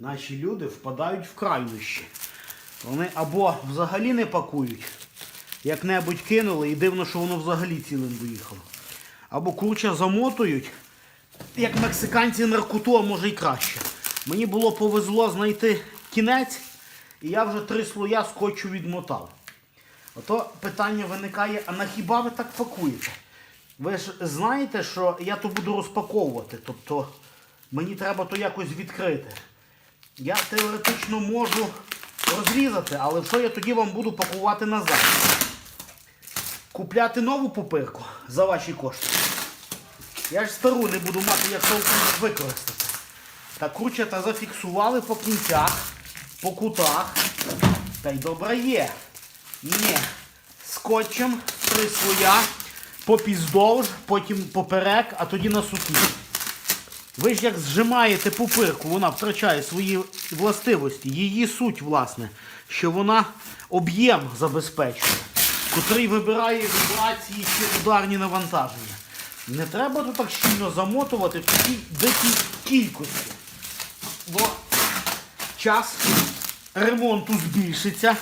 наші люди впадають в крайнощі. Вони або взагалі не пакують, як-небудь кинули і дивно, що воно взагалі цілим доїхало. Або курча замотують, як мексиканці наркоту, а може й краще. Мені було повезло знайти кінець, і я вже три слоя скотчу відмотав. Ото питання виникає, а на хіба ви так пакуєте? Ви ж знаєте, що я то буду розпаковувати, тобто мені треба то якось відкрити. Я теоретично можу розрізати, але що я тоді вам буду пакувати назад? Купляти нову пупирку за ваші кошти. Я ж стару не буду мати як толком використати. Та курчата зафіксували по кінцях, по кутах. Та й добре є. Ні. Скотчем три слоя, попіздовж, потім поперек, а тоді на суті. Ви ж як зжимаєте пупирку, вона втрачає свої властивості. Її суть, власне, що вона об'єм забезпечує, котрий вибирає вібрації чи ударні навантаження. Не треба тут так щільно замотувати в такій дикій кількості. Бо час ремонту збільшиться.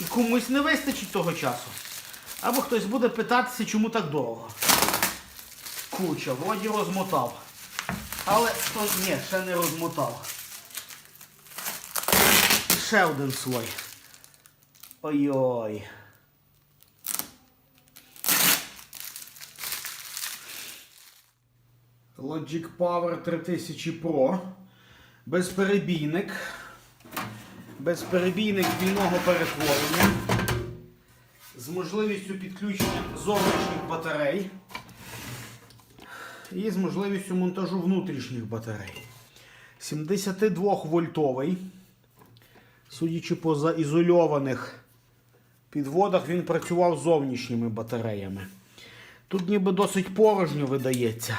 І комусь не вистачить того часу. Або хтось буде питатися, чому так довго. Куча, вроді розмотав. Але то ні, ще не розмотав. Ще один слой. Ой-ой. Logic Power 3000 Pro. Безперебійник. Безперебійник вільного перетворення. З можливістю підключення зовнішніх батарей. І з можливістю монтажу внутрішніх батарей. 72 вольтовий. Судячи по заізольованих підводах, він працював зовнішніми батареями. Тут ніби досить порожньо видається.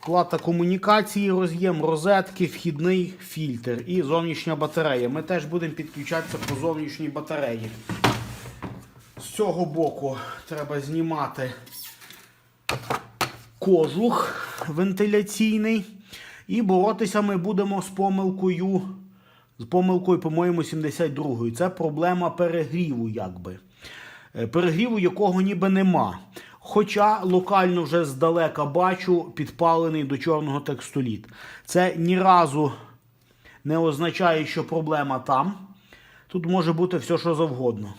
Плата комунікації, роз'єм розетки, вхідний фільтр і зовнішня батарея. Ми теж будемо підключатися по зовнішній батареї. Цього боку треба знімати кожух вентиляційний. І боротися ми будемо з помилкою, з помилкою, по-моєму, 72-ї. Це проблема перегріву, якби. Е, Перегріву якого ніби нема. Хоча локально вже здалека бачу підпалений до чорного текстоліт. Це ні разу не означає, що проблема там. Тут може бути все, що завгодно.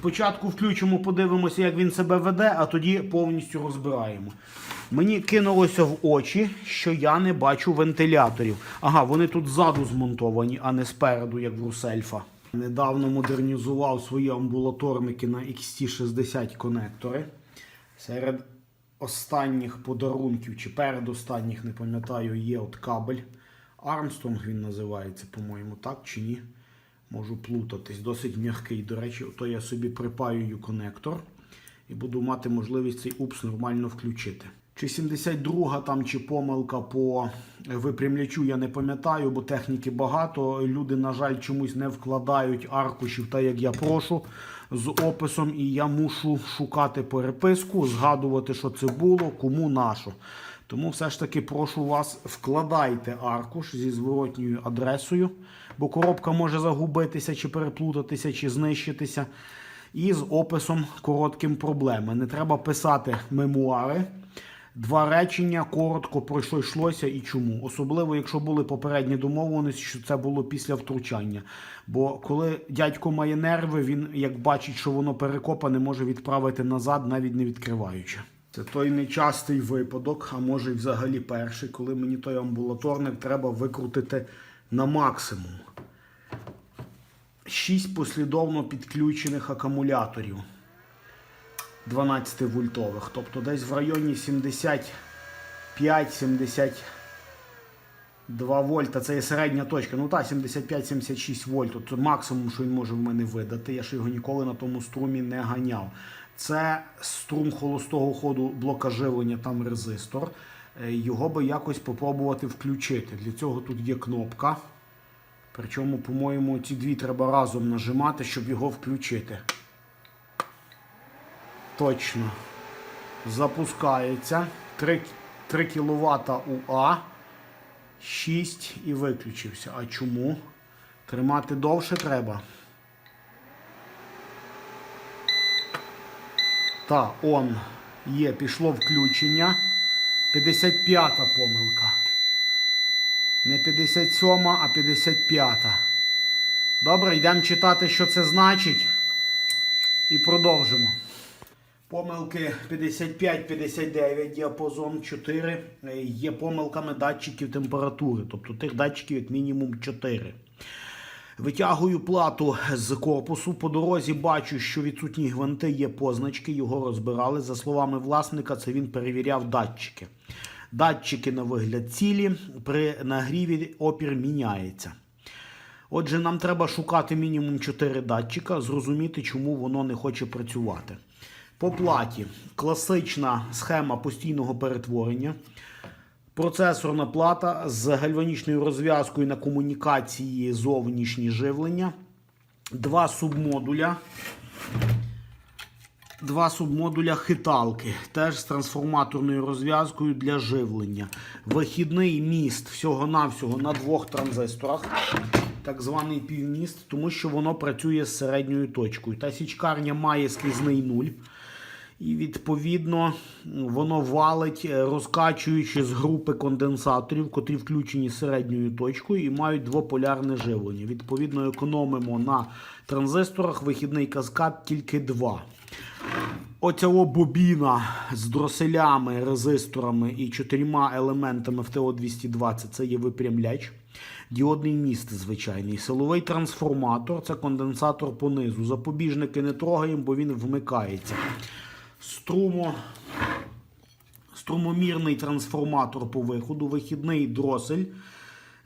Спочатку включимо, подивимося, як він себе веде, а тоді повністю розбираємо. Мені кинулося в очі, що я не бачу вентиляторів. Ага, вони тут ззаду змонтовані, а не спереду, як в Русельфа. Недавно модернізував свої амбулаторники на XT60 конектори. Серед останніх подарунків, чи передостанніх, не пам'ятаю, є от кабель. Армстронг він називається, по-моєму, так чи ні? Можу плутатись, досить м'який. До речі, то я собі припаюю конектор і буду мати можливість цей упс нормально включити. Чи 72 там, чи помилка по випрямлячу, я не пам'ятаю, бо техніки багато. Люди, на жаль, чомусь не вкладають аркушів, так як я прошу, з описом, і я мушу шукати переписку, згадувати, що це було, кому нащо. Тому все ж таки прошу вас, вкладайте аркуш зі зворотньою адресою, бо коробка може загубитися, чи переплутатися, чи знищитися. І з описом коротким проблеми. Не треба писати мемуари. Два речення коротко про що йшлося і чому. Особливо, якщо були попередні домовленості, що це було після втручання. Бо коли дядько має нерви, він як бачить, що воно перекопане, може відправити назад, навіть не відкриваючи. Це той нечастий випадок, а може й взагалі перший, коли мені той амбулаторник треба викрутити на максимум. Шість послідовно підключених акумуляторів 12 вольтових. Тобто десь в районі 75-72 вольта. Це є середня точка. Ну так, 75-76 вольт. Це максимум, що він може в мене видати. Я ж його ніколи на тому струмі не ганяв. Це струм холостого ходу блока живлення, там резистор. Е, Його би якось попробувати включити. Для цього тут є кнопка. Причому, по-моєму, ці дві треба разом нажимати, щоб його включити. Точно. Запускається. Три 3 кВт УА. 6 і виключився. А чому? Тримати довше треба. Та, он є, пішло включення. 55-та помилка. Не 57, а 55. Добре, йдемо читати, що це значить. І продовжимо. Помилки 55-59, діапазон 4 е, є помилками датчиків температури, тобто тих датчиків як мінімум 4. Витягую плату з корпусу. По дорозі бачу, що відсутні гвинти є позначки, його розбирали. За словами власника, це він перевіряв датчики. Датчики на вигляд цілі, при нагріві опір міняється. Отже, нам треба шукати мінімум 4 датчика, зрозуміти, чому воно не хоче працювати. По платі класична схема постійного перетворення. Процесорна плата з гальванічною розв'язкою на комунікації зовнішні живлення. Два субмодуля. Два субмодуля хиталки, теж з трансформаторною розв'язкою для живлення. Вихідний міст всього-навсього на двох транзисторах, так званий півміст, тому що воно працює з середньою точкою. Та січкарня має скрізний нуль. І відповідно воно валить, е, розкачуючи з групи конденсаторів, котрі включені середньою точкою і мають двополярне живлення. Відповідно, економимо на транзисторах вихідний каскад тільки два. Оця бобіна з дроселями, резисторами і чотирма елементами в ТО-220 це є випрямляч. Діодний міст звичайний. Силовий трансформатор це конденсатор понизу. Запобіжники не трогаємо, бо він вмикається. Струмо, струмомірний трансформатор по виходу, вихідний дросель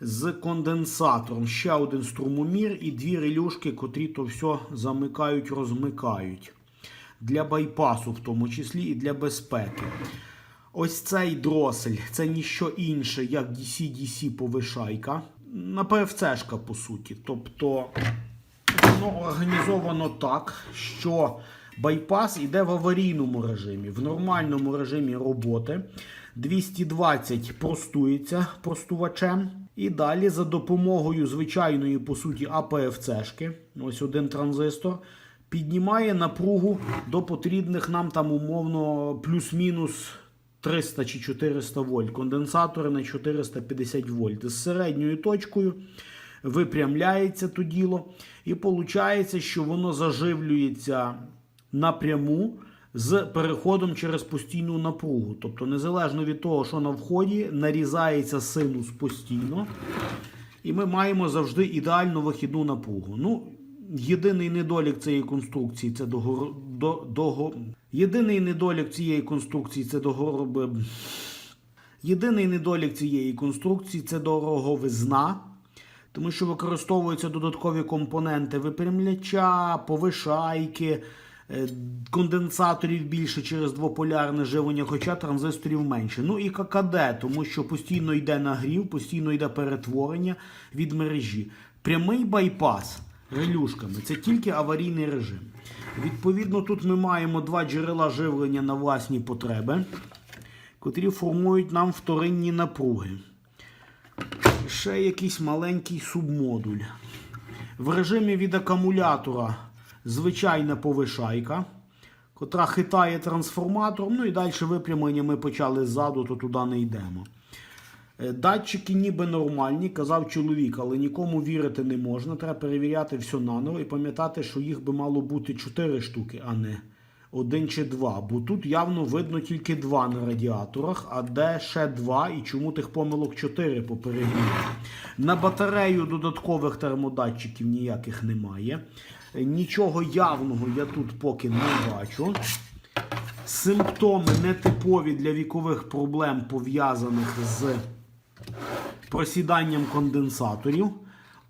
з конденсатором. Ще один струмомір і дві релюшки, котрі то все замикають, розмикають. Для байпасу, в тому числі, і для безпеки. Ось цей дросель це ніщо інше, як DC-DC повишайка. На ПФЦшка, по суті. Тобто воно організовано так, що байпас йде в аварійному режимі, в нормальному режимі роботи. 220 простується простувачем. І далі за допомогою звичайної, по суті, АПФЦшки, ось один транзистор, піднімає напругу до потрібних нам там умовно плюс-мінус 300 чи 400 вольт. Конденсатори на 450 вольт. З середньою точкою випрямляється то діло. І виходить, що воно заживлюється напряму з переходом через постійну напругу. Тобто, незалежно від того, що на вході, нарізається синус постійно. І ми маємо завжди ідеальну вихідну напругу. Ну, єдиний недолік цієї конструкції це догор... до... Дого... Єдиний недолік цієї конструкції це догор... Єдиний недолік цієї конструкції це дороговизна. Тому що використовуються додаткові компоненти випрямляча, повишайки, конденсаторів більше через двополярне живлення, хоча транзисторів менше. Ну і ККД, тому що постійно йде нагрів, постійно йде перетворення від мережі. Прямий байпас релюшками це тільки аварійний режим. Відповідно, тут ми маємо два джерела живлення на власні потреби, котрі формують нам вторинні напруги. Ще якийсь маленький субмодуль. В режимі від акумулятора звичайна повишайка, котра хитає трансформатором. Ну і далі випрямлення ми почали ззаду, то туди не йдемо. Е, Датчики ніби нормальні, казав чоловік, але нікому вірити не можна. Треба перевіряти все наново і пам'ятати, що їх би мало бути 4 штуки, а не один чи два. Бо тут явно видно тільки два на радіаторах, а де ще два і чому тих помилок 4 по перегріву. На батарею додаткових термодатчиків ніяких немає. Нічого явного я тут поки не бачу. Симптоми нетипові для вікових проблем пов'язаних з просіданням конденсаторів.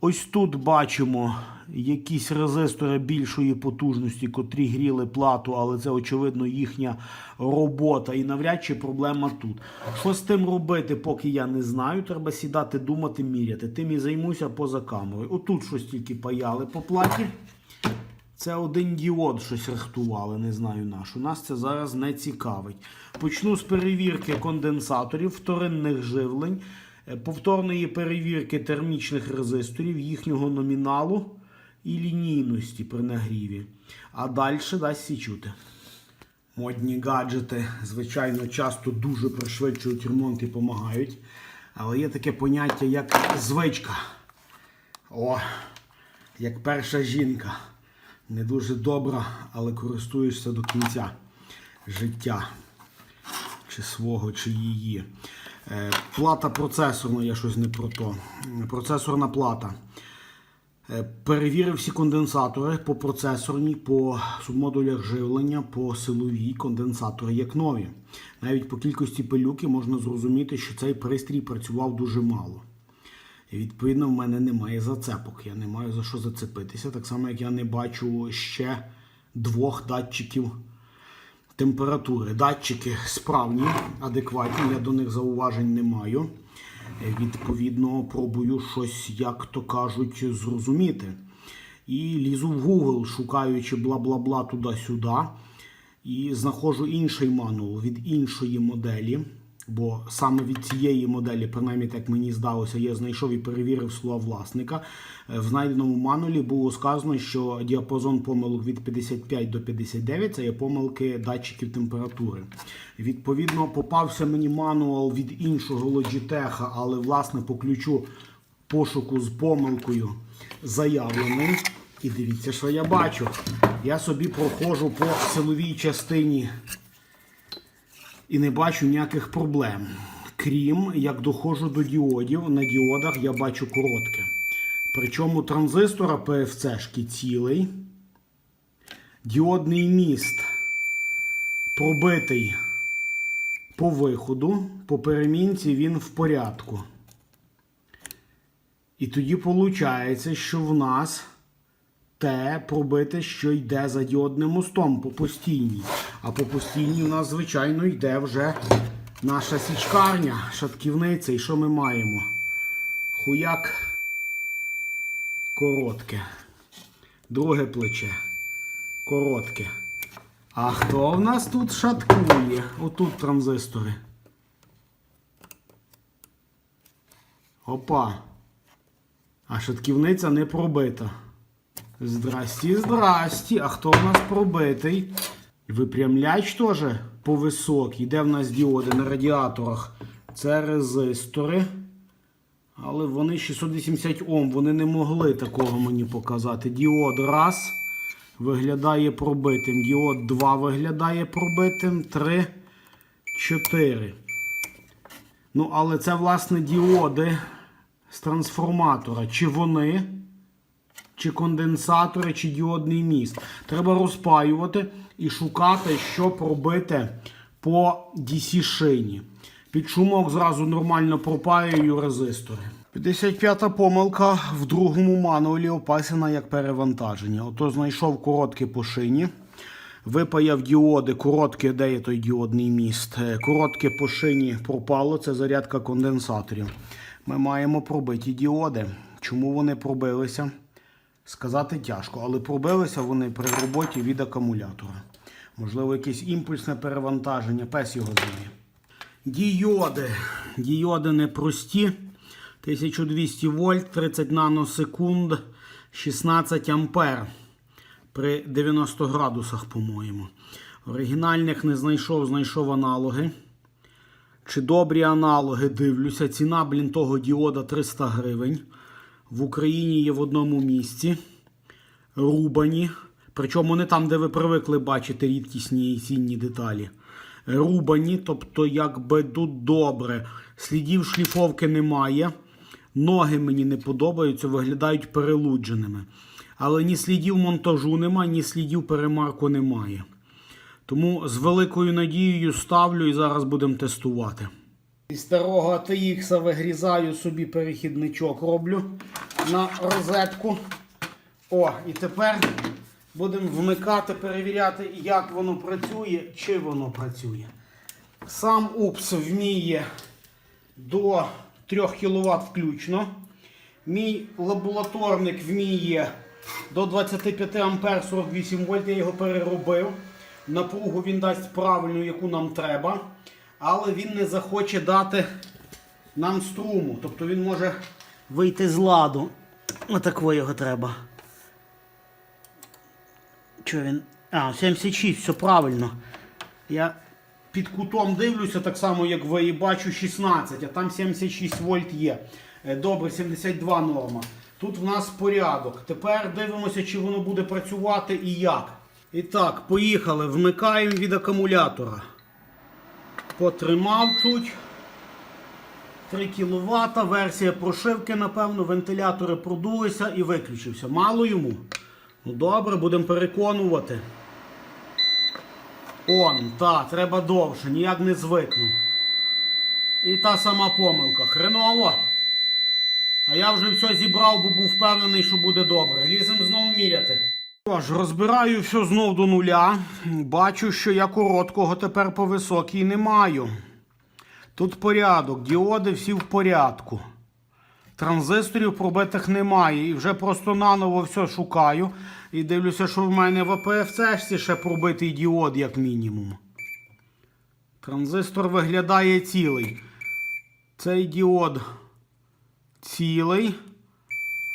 Ось тут бачимо якісь резистори більшої потужності, котрі гріли плату, але це, очевидно, їхня робота. І навряд чи проблема тут. Що з тим робити, поки я не знаю. Треба сідати, думати, міряти. Тим і займуся поза камерою. Отут щось тільки паяли по платі. Це один діод щось рихтували, не знаю наш. У нас це зараз не цікавить. Почну з перевірки конденсаторів, вторинних живлень, е, повторної перевірки термічних резисторів, їхнього номіналу і лінійності при нагріві. А далі дасть сі чути. Модні гаджети, звичайно, часто дуже пришвидшують ремонт і допомагають. Але є таке поняття, як звичка. О, як перша жінка. Не дуже добра, але користуєшся до кінця життя. Чи свого, чи її. Е, Плата процесорна, я щось не про то. Процесорна плата. Е, Перевірив всі конденсатори по процесорній, по субмодулях живлення, по силовій конденсатори як нові. Навіть по кількості пилюки можна зрозуміти, що цей пристрій працював дуже мало. І відповідно в мене немає зацепок. Я не маю за що зацепитися. Так само, як я не бачу ще двох датчиків температури. Датчики справні, адекватні, я до них зауважень не маю. Е, Відповідно, пробую щось, як то кажуть, зрозуміти. І лізу в Google, шукаючи бла-бла-бла туди-сюди. І знаходжу інший мануал від іншої моделі. Бо саме від цієї моделі, принаймні так мені здалося, я знайшов і перевірив слова власника. Е, В знайденому мануалі було сказано, що діапазон помилок від 55 до 59 це є помилки датчиків температури. Відповідно, попався мені мануал від іншого Logitech, але власне по ключу пошуку з помилкою заявлений. І дивіться, що я бачу. Я собі проходжу по силовій частині і не бачу ніяких проблем. Крім як доходжу до діодів, на діодах я бачу коротке. Причому транзистора PFC-шки цілий. Діодний міст пробитий по виходу, по перемінці він в порядку. І тоді виходить, що в нас те пробите, що йде за діодним мостом по постійній. А по постійній у нас, звичайно, йде вже наша січкарня, шатківниця. І що ми маємо? Хуяк коротке. Друге плече. Коротке. А хто в нас тут шаткує? Отут транзистори. Опа. А шатківниця не пробита. Здрасті, здрасті. А хто в нас пробитий? Випрямляч теж по високій. Де в нас діоди на радіаторах? Це резистори. Але вони 680 Ом. Вони не могли такого мені показати. Діод раз виглядає пробитим. Діод 2 виглядає пробитим. 3, 4. Ну, але це, власне, діоди з трансформатора. Чи вони? Чи конденсатори, чи діодний міст. Треба розпаювати і шукати, що пробити по DC-шині. Під шумок зразу нормально пропаюю резистори. 55-та помилка в другому мануалі описана як перевантаження. Ото знайшов коротке по шині. Випаяв діоди, коротке, де є той діодний міст. Е, Коротке по шині пропало, це зарядка конденсаторів. Ми маємо пробиті діоди. Чому вони пробилися? Сказати тяжко, але пробилися вони при роботі від акумулятора. Можливо, якесь імпульсне перевантаження, пес його знає. Діоди. Діоди непрості. 1200 вольт, 30 наносекунд, 16 ампер при 90 градусах, по-моєму. Оригінальних не знайшов, знайшов аналоги. Чи добрі аналоги дивлюся. Ціна, блін, того діода 300 гривень. В Україні є в одному місці. Рубані. Причому не там, де ви привикли бачити рідкісні і цінні деталі. Рубані, тобто, якби тут добре. Слідів шліфовки немає. Ноги мені не подобаються, виглядають перелудженими. Але ні слідів монтажу немає, ні слідів перемарку немає. Тому з великою надією ставлю і зараз будемо тестувати. Із старого ATX вигрізаю собі перехідничок, роблю на розетку. О, і тепер будемо вмикати, перевіряти, як воно працює, чи воно працює. Сам УПС вміє до 3 кВт включно. Мій лабораторник вміє до 25 ампер 48 вольт. Я його переробив. Напругу він дасть правильну, яку нам треба. Але він не захоче дати нам струму. Тобто він може вийти з ладу. Отакво його треба. Що він? А, 76, все правильно. Я під кутом дивлюся, так само, як ви, і бачу 16, а там 76 вольт є. Е, Добре, 72 норма. Тут в нас порядок. Тепер дивимося, чи воно буде працювати і як. І так, поїхали. Вмикаємо від акумулятора. Потримав тут. 3 кВт, версія прошивки, напевно, вентилятори продулися і виключився. Мало йому. Ну добре, будемо переконувати. Он, та, треба довше, ніяк не звикну. І та сама помилка. Хреново. А я вже все зібрав, бо був впевнений, що буде добре. Лізем знову міряти. Що ж, розбираю все знов до нуля. Бачу, що я короткого тепер по високій не маю. Тут порядок, діоди всі в порядку. Транзисторів пробитих немає. І вже просто наново все шукаю. І дивлюся, що в мене в АПФЦ ще пробитий діод, як мінімум. Транзистор виглядає цілий. Цей діод цілий.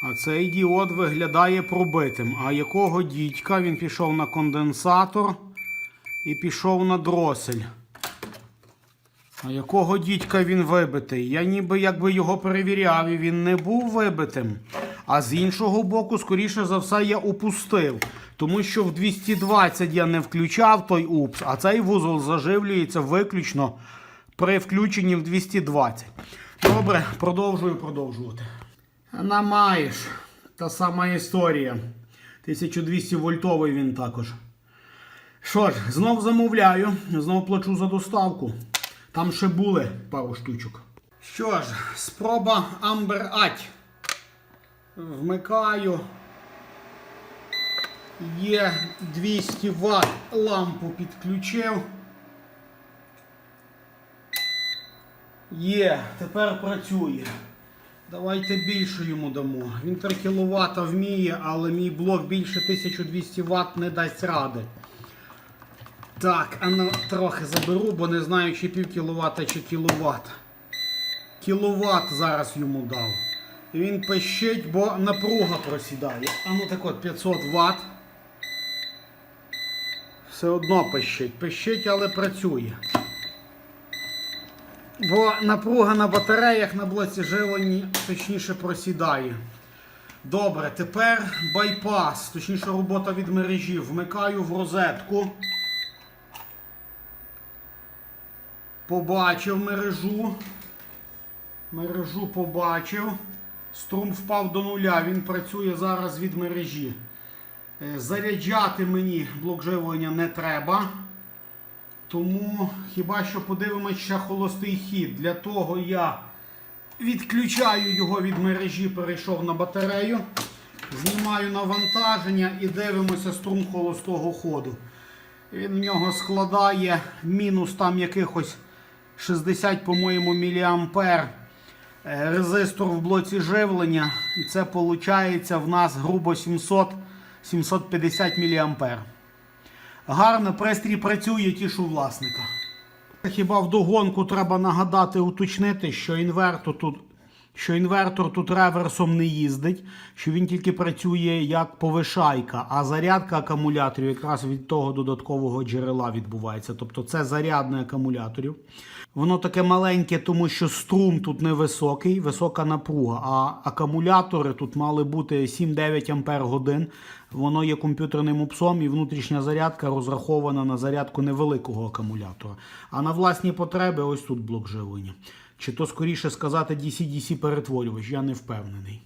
А цей діод виглядає пробитим. А якого дідька він пішов на конденсатор і пішов на дросель. А якого дідька він вибитий? Я ніби якби його перевіряв, і він не був вибитим. А з іншого боку, скоріше за все, я упустив. Тому що в 220 я не включав той упс, а цей вузол заживлюється виключно при включенні в 220. Добре, продовжую продовжувати. На маєш. Та сама історія. 1200 вольтовий він також. Що ж, знов замовляю, знов плачу за доставку. Там ще були пару штучок. Що ж, спроба Amber Ать. Вмикаю. Є 200 Вт лампу підключив. Є, тепер працює. Давайте більше йому дамо. Він 3 кВт вміє, але мій блок більше 1200 Вт не дасть ради. Так, а ну трохи заберу, бо не знаю, чи пів кіловата, чи кіловат. Кіловат зараз йому дав. Він пищить, бо напруга просідає. А ну так от 500 Вт. Все одно пищить. Пищить, але працює. Бо напруга на батареях на блоці живлені точніше просідає. Добре, тепер байпас, точніше робота від мережі. Вмикаю в розетку. Побачив мережу. Мережу побачив. Струм впав до нуля. Він працює зараз від мережі. Е, Заряджати мені блок живлення не треба. Тому хіба що подивимось ще холостий хід. Для того я відключаю його від мережі, перейшов на батарею. Знімаю навантаження і дивимося струм холостого ходу. Він в нього складає мінус там якихось 60, по-моєму, міліампер. Е, Резистор в блоці живлення. І це виходить в нас грубо 700 750 міліампер. Гарно, пристрій працює, тішу власника. Хіба вдогонку треба нагадати, уточнити, що інверту тут, що інвертор тут реверсом не їздить, що він тільки працює як повишайка, а зарядка акумуляторів якраз від того додаткового джерела відбувається. Тобто це зарядне акумуляторів. Воно таке маленьке, тому що струм тут невисокий, висока напруга. А акумулятори тут мали бути 7-9 ампер годин. Воно є комп'ютерним упсом і внутрішня зарядка розрахована на зарядку невеликого акумулятора. А на власні потреби ось тут блок живлення. Чи то скоріше сказати DC-DC перетворювач, я не впевнений.